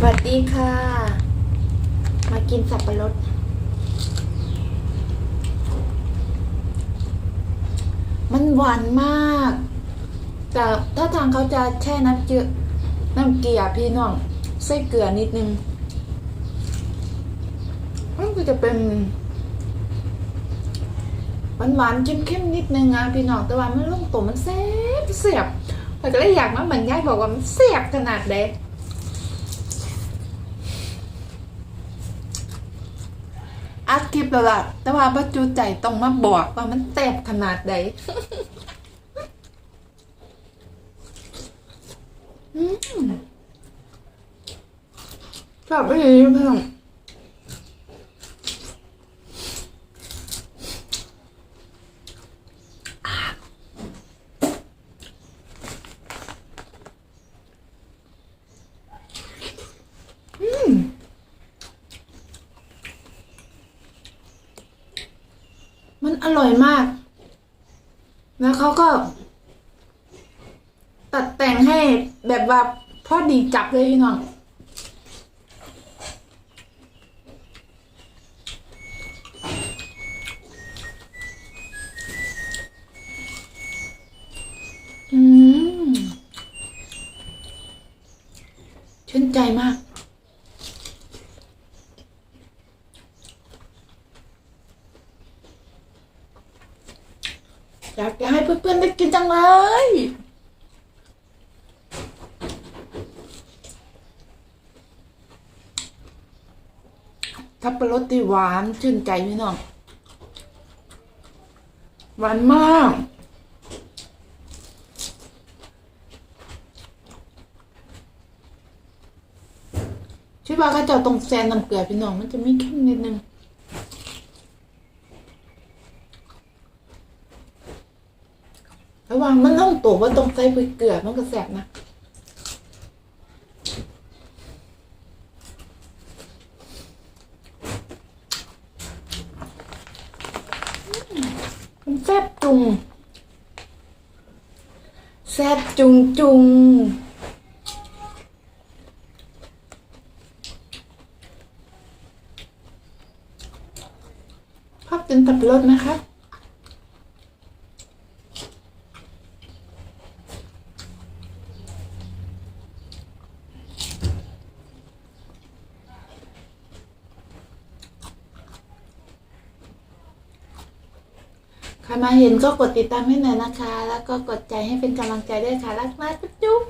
สวัสดีค่ะ มากินสับปะรด มันหวานมาก แต่ถ้าทางเขาจะแช่น้ำเจือน้ำเกลือพี่น้องใส่เกลือนิดนึง มันก็จะเป็นหวานหวานๆเข้มๆนิดนึงอะพี่น้องแต่ว่ามันลงตัวมันแซ่บเสียบแต่ก็เลยอยากมาบรรยายบอกว่ามันแซ่บขนาดใด อัดคลิปแล้วล่ะ แต่ว่าปัจจุใจต้องมาบอกว่ามันแตบขนาดใดอืมชอบไปเลยเพื่อน มันอ ร่อยมาก แล้วเขาก็ ตัดแต่งให้แบบว่าพอดีจับเลยพี่น้องอืมชื่นใจมาก อยากจะให้เพื่อนๆได้กินจังเลยทับปะรดที่หวานชื่นใจพี่น้อง หวานมากช่วยว่าก็จะเอาตรงแซนน้ำเกลือพี่น้องมันจะไม่เข้มนิดนึง ระวังมันต้องตัวว่าตรงใส่ไปเกลือมันก็แสบนะมันแซ่บจุงแซ่บจุงจุงชอบกินตับรสไหมคะ ใครมาเห็นก็กดติดตามให้หน่อยนะคะ แล้วก็กดใจให้เป็นกำลังใจด้วยค่ะ รักมากจุ๊บ